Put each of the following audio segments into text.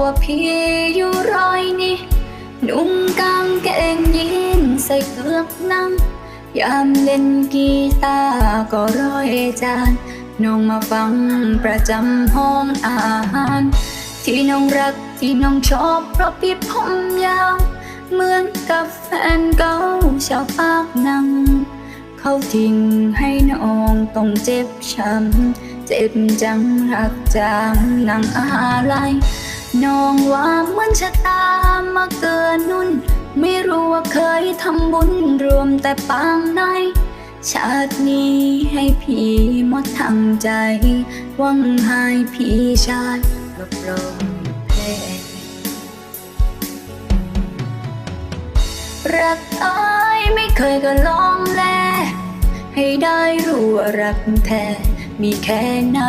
ว่าพี่อยู่รอยนี่นุ่งกางเกงยีนใส่เกือกนังยามเล่นกีตาร์ก็ร้อยจานน้องมาฟังประจำห้องอาหาร ที่น้องรักที่น้องชอบเพราะพี่ผมยาว เหมือนกับแฟนเก่าชาวปากนัง เขาทิ้งให้น้องต้องเจ็บช้ำเจ็บจังรักจางนังอะไร น้องว่ามันชะตามาเกินนุ่น ไม่รู้ว่าเคยทำบุญรวมแต่ปางในชาตินี้ให้พี่มดทั้งใจวังให้พี่ชายรับรองแพ้รักอายไม่เคยก็ลอง ให้ได้รู้ว่ารักแท้มีแค่ไหน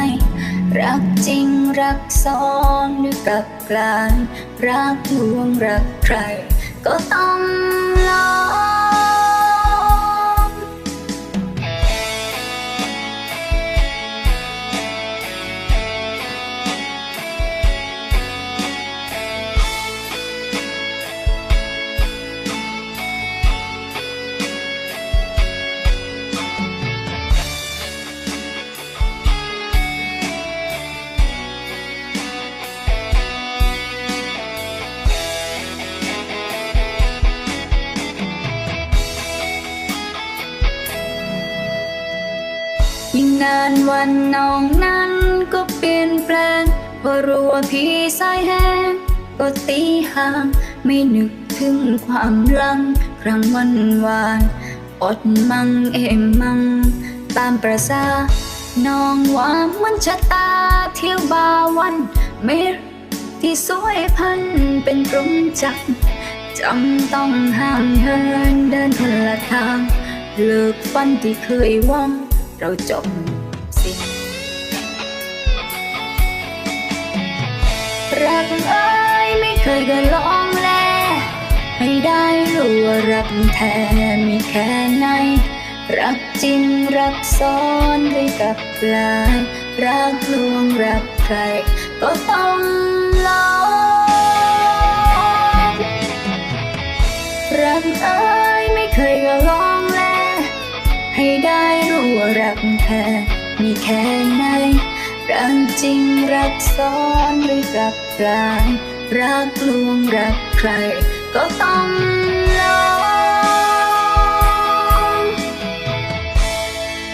รักจริงรักซ้อนหรือกลับกลาย รักลวงรักใคร ก็ต้องลอง นานวันน้องนั้นก็เปลี่ยนแปลงพราะรู้ว่าพี่สายแห้งก็ตีห่างไม่นึกถึงความลังครั้งวันวานอดมังเอมมังตามประสาน้องว่ามันชะตาเที่ยวบาวันเมรที่สวยพันเป็นกรงจักรจำต้องห่างเหินเดินคนละทางเลิกฝันที่เคยหวัง เราจบสิ้นรักเอ้ยไม่เคยก็ลองแลให้ได้รู้ว่ารักแท้มีแค่ไหน รักจริงรักซ้อนหรือกับลายรักลวงรักใครก็ต้องลองรักเอ้ยไม่เคยก็ลองแลให้ได้ รักแท้มีแค่ไหนรักจริงรักซ้อนหรือกับกลางรักลวงรักใคร ก็ต้อง